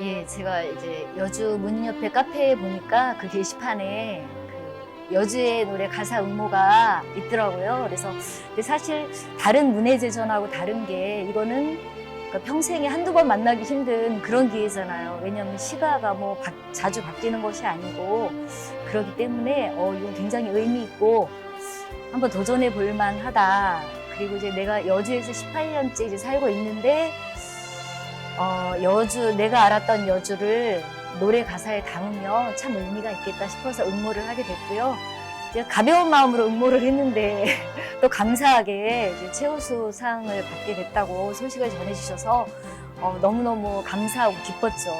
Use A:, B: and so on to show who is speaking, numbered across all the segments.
A: 예, 제가 이제 여주 문 옆에 카페에 보니까 그 게시판에 그 여주의 노래 가사 응모가 있더라고요. 그래서 근데 사실 다른 문예제전하고 다른 게 이거는 그 평생에 한두 번 만나기 힘든 그런 기회잖아요. 왜냐하면 시가가 뭐 바- 자주 바뀌는 것이 아니고 그렇기 때문에 어, 이건 굉장히 의미 있고 한번 도전해 볼 만하다. 그리고 이제 내가 여주에서 18년째 이제 살고 있는데 어, 여주, 내가 알았던 여주를 노래 가사에 담으면 참 의미가 있겠다 싶어서 응모를 하게 됐고요. 이제 가벼운 마음으로 응모를 했는데 또 감사하게 이제 최우수 상을 받게 됐다고 소식을 전해주셔서 어, 너무너무 감사하고 기뻤죠.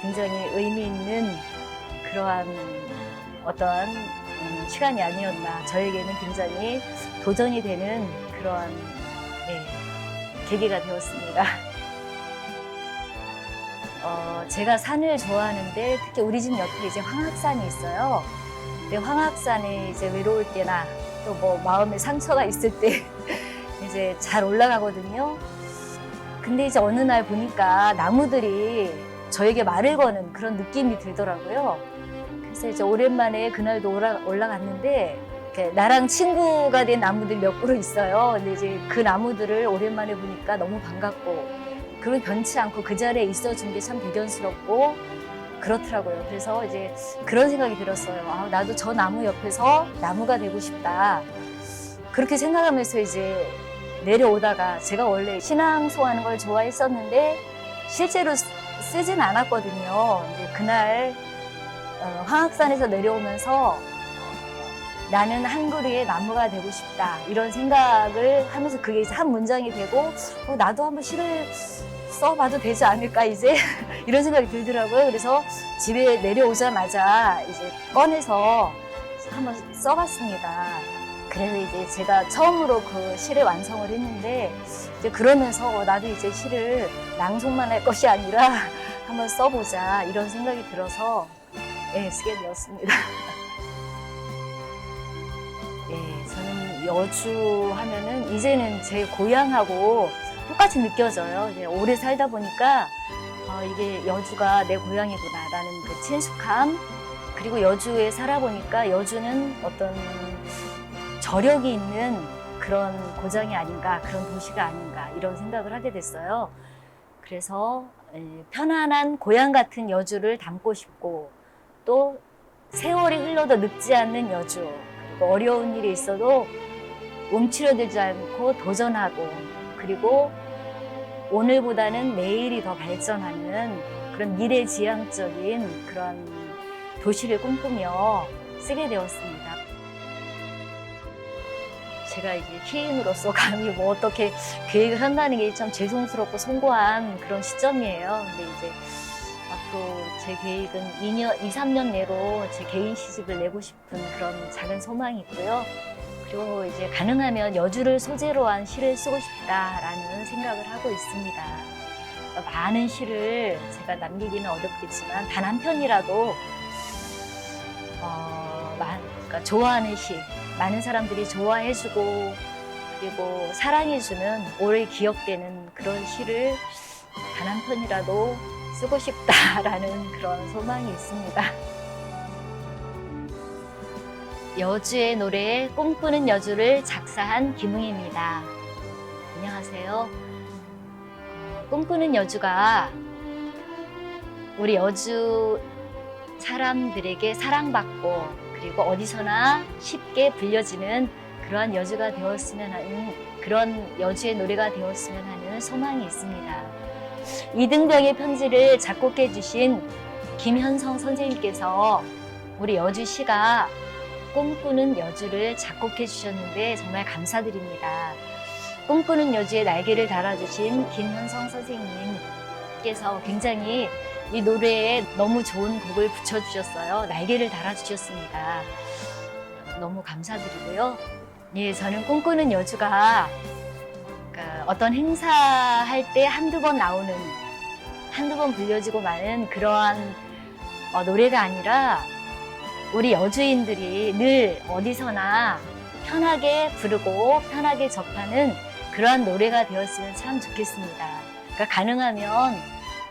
A: 굉장히 의미 있는 그러한 어떠한 음, 시간이 아니었나. 저에게는 굉장히 도전이 되는 그러한 네, 계기가 되었습니다. 어, 제가 산을 좋아하는데 특히 우리 집 옆에 이제 황학산이 있어요. 근데 황학산에 이제 외로울 때나 또 뭐 마음에 상처가 있을 때 이제 잘 올라가거든요. 근데 이제 어느 날 보니까 나무들이 저에게 말을 거는 그런 느낌이 들더라고요. 그래서 이제 오랜만에 그날도 올라, 올라갔는데 나랑 친구가 된 나무들이 몇 그루 있어요. 근데 이제 그 나무들을 오랜만에 보니까 너무 반갑고 그리고 변치 않고 그 자리에 있어준 게 참 대견스럽고 그렇더라고요. 그래서 이제 그런 생각이 들었어요. 아, 나도 저 나무 옆에서 나무가 되고 싶다. 그렇게 생각하면서 이제 내려오다가 제가 원래 신앙송하는 걸 좋아했었는데 실제로 쓰- 쓰진 않았거든요. 이제 그날 어, 황학산에서 내려오면서 나는 한 그루의 나무가 되고 싶다 이런 생각을 하면서 그게 이제 한 문장이 되고 어, 나도 한번 시를 써봐도 되지 않을까 이제 이런 생각이 들더라고요. 그래서 집에 내려오자마자 이제 꺼내서 한번 써봤습니다. 그래서 이제 제가 처음으로 그 시를 완성을 했는데 이제 그러면서 어, 나도 이제 시를 낭송만 할 것이 아니라 한번 써보자 이런 생각이 들어서 예, 쓰게 되었습니다. 여주 하면은 이제는 제 고향하고 똑같이 느껴져요. 오래 살다 보니까 어, 이게 여주가 내 고향이구나라는 그 친숙함 그리고 여주에 살아보니까 여주는 어떤 저력이 있는 그런 고장이 아닌가 그런 도시가 아닌가 이런 생각을 하게 됐어요. 그래서 에, 편안한 고향 같은 여주를 담고 싶고 또 세월이 흘러도 늙지 않는 여주 그리고 어려운 일이 있어도 움츠러들지 않고 도전하고 그리고 오늘보다는 내일이 더 발전하는 그런 미래지향적인 그런 도시를 꿈꾸며 쓰게 되었습니다. 제가 이제 희인으로서 감히 뭐 어떻게 계획을 한다는 게 참 죄송스럽고 송구한 그런 시점이에요. 근데 이제 앞으로 제 계획은 2년, 2, 3년 내로 제 개인 시집을 내고 싶은 그런 작은 소망이 있고요. 그리고 이제 가능하면 여주를 소재로 한 시를 쓰고 싶다라는 생각을 하고 있습니다. 많은 시를 제가 남기기는 어렵겠지만 단 한 편이라도 어, 마- 그러니까 좋아하는 시, 많은 사람들이 좋아해주고 그리고 사랑해주는 오래 기억되는 그런 시를 단 한 편이라도 쓰고 싶다라는 그런 소망이 있습니다. 여주의 노래에 꿈꾸는 여주를 작사한 김웅입니다. 안녕하세요. 어, 꿈꾸는 여주가 우리 여주 사람들에게 사랑받고 그리고 어디서나 쉽게 불려지는 그러한 여주가 되었으면 하는 그런 여주의 노래가 되었으면 하는 소망이 있습니다. 이등병의 편지를 작곡해 주신 김현성 선생님께서 우리 여주시가 꿈꾸는 여주를 작곡해 주셨는데 정말 감사드립니다. 꿈꾸는 여주에 날개를 달아주신 김현성 선생님께서 굉장히 이 노래에 너무 좋은 곡을 붙여주셨어요. 날개를 달아주셨습니다. 너무 감사드리고요. 예, 저는 꿈꾸는 여주가 그러니까 어떤 행사할 때 한두 번 나오는, 한두 번 불려지고 마는 그러한 어, 노래가 아니라 우리 여주인들이 늘 어디서나 편하게 부르고 편하게 접하는 그러한 노래가 되었으면 참 좋겠습니다. 그러니까 가능하면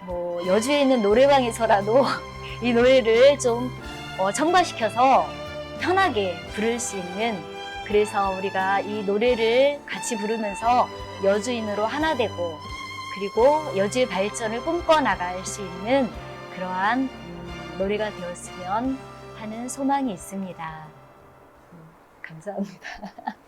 A: 뭐 여주에 있는 노래방에서라도 이 노래를 좀 어, 첨가시켜서 편하게 부를 수 있는 그래서 우리가 이 노래를 같이 부르면서 여주인으로 하나 되고 그리고 여주의 발전을 꿈꿔 나갈 수 있는 그러한 음, 노래가 되었으면 하는 소망이 있습니다. 음, 감사합니다.